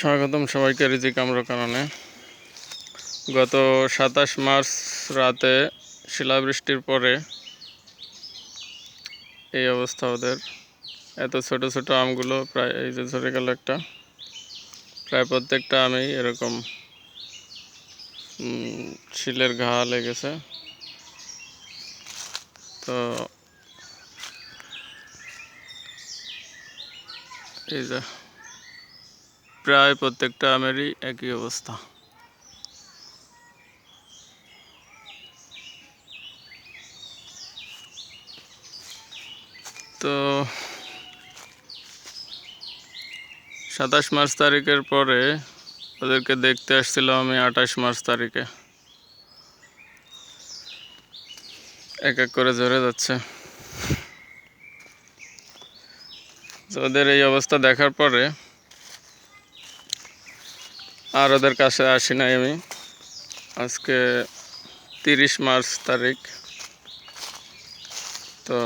স্বাগতম সবাইকে আমরা কারণে গত সাতাশ মার্চ রাতে শিলাবৃষ্টির পরে এই অবস্থা ওদের। এত ছোট ছোট আমগুলো প্রায়, এই যে ঝরে গেল একটা, প্রায় প্রত্যেকটা আমি এরকম শিলের ঘা লেগেছে। তো এই যে প্রায় প্রত্যেকটা আমেরই একই অবস্থা। তো সাতাশ মার্চ তারিখের পরে ওদেরকে দেখতে আসছিলাম আমি আঠাশ মার্চ তারিখে। এক এক করে ঝরে যাচ্ছে। ওদের এই অবস্থা দেখার পরে আর ওদের কাছে আসি নাই আমি। আজকে তিরিশ মার্চ তারিখ। তো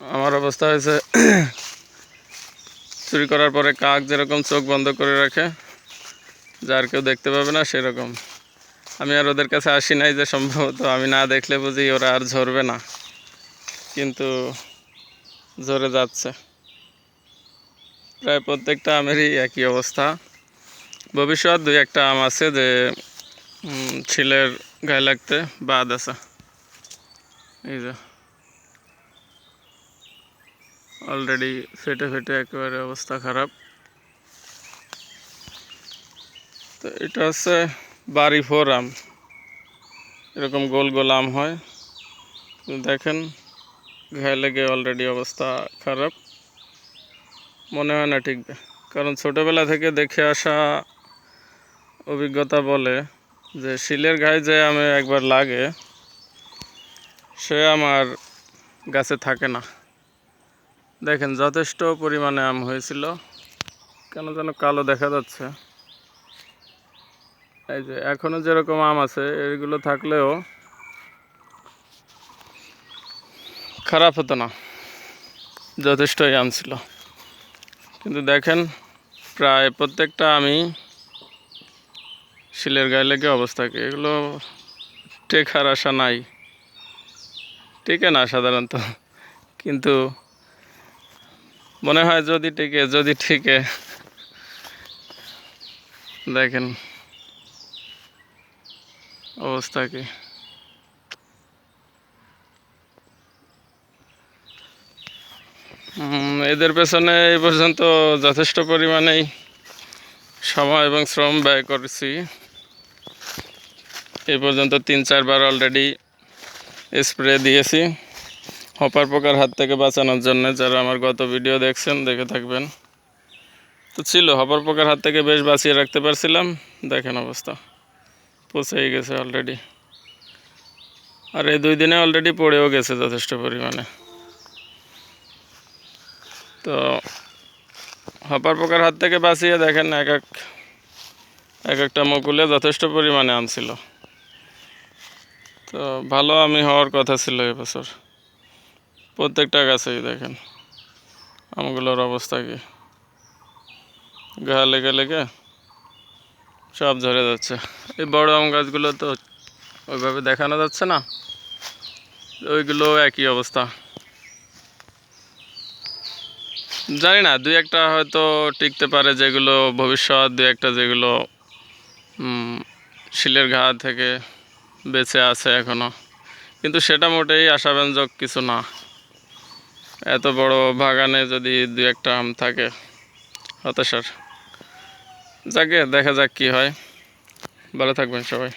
আমার অবস্থা হয়েছে, চুরি করার পরে কাক যেরকম চোখ বন্ধ করে রাখে, যার কেউ দেখতে পাবে না সেরকম। আমি আর ওদের কাছে আসি নাই যে সম্ভবত আমি না দেখলে বুঝি ওরা আর ঝরবে না। কিন্তু ঝরে যাচ্ছে। প্রায় প্রত্যেকটা আমেরই একই অবস্থা। ভবিষ্যৎ, দুই একটা আম আছে যে ছিলের গায়ে লাগতে বাদ আছে। এই যে। অলরেডি ফেটে ফেটে একেবারে অবস্থা খারাপ। তো এটা হচ্ছে বাড়ি ফোর আম। এরকম গোল গোল আম হয়। দেখেন, গায়ে লেগে অলরেডি অবস্থা খারাপ। মনে হয় না টিকবে কারণ ছোটোবেলা থেকে দেখে আসা অভিজ্ঞতা বলে যে শিলের গায়ে যে আমি একবার লাগে, সে আমার গাছে থাকে না। দেখেন, যথেষ্ট পরিমাণে আম হয়েছিল। কেন যেন কালো দেখা যাচ্ছে। এই যে এখনও যেরকম আম আছে এইগুলো থাকলেও খারাপ হতো না। যথেষ্টই আম ছিল। কিন্তু দেখেন, প্রায় প্রত্যেকটা আমি শিলের গায়ে লেগে অবস্থা কি? এগুলো টেকার আশা নাই। টেকে না সাধারণত। কিন্তু মনে হয় যদি টেকে, যদি ঠেকে। দেখেন অবস্থা কি। এদের পেছনে এই পর্যন্ত যথেষ্ট পরিমাণেই সময় এবং শ্রম ব্যয় করেছি। এই পর্যন্ত তিন, চারবার অলরেডি স্প্রে দিয়েছি। হপার পোকার হাত থেকে বাঁচানোর জন্য যারা আমার গত ভিডিও দেখছেন, দেখে থাকবেন। তো ছিল, হপার পোকার হাত থেকে বেশ বাঁচিয়ে রাখতে পারছিলাম। দেখেন অবস্থা, পচেই গেছে অলরেডি আর এই দুই দিনে অলরেডি পড়েও গেছে যথেষ্ট পরিমাণে। তো হপার পোকার হাত থেকে বাঁচিয়ে দেখেন, এক এক এক একটা মুকুলে যথেষ্ট পরিমাণে আম ছিল তো ভালো আমি হওয়ার কথা ছিল এবছর প্রত্যেকটা গাছেই দেখেন, আমগুলোর অবস্থা কি। গা লেগে লেগে সব ঝরে যাচ্ছে। এই বড় আম গাছগুলো তো ওইভাবে দেখানো যাচ্ছে না, ওইগুলো একই অবস্থা। জানি না, দুই একটা হয়তো টিকতে পারে যেগুলো ভবিষ্যৎ, দুই একটা যেগুলো শিলের ঘা থেকে বেঁচে আছে এখনও কিন্তু সেটা মোটেই আশাব্যঞ্জক কিছু না। এত বড় বাগানে যদি দু একটা আম থাকে, হতাশার। যাকে দেখা যাক কি হয়। ভালো থাকবেন সবাই।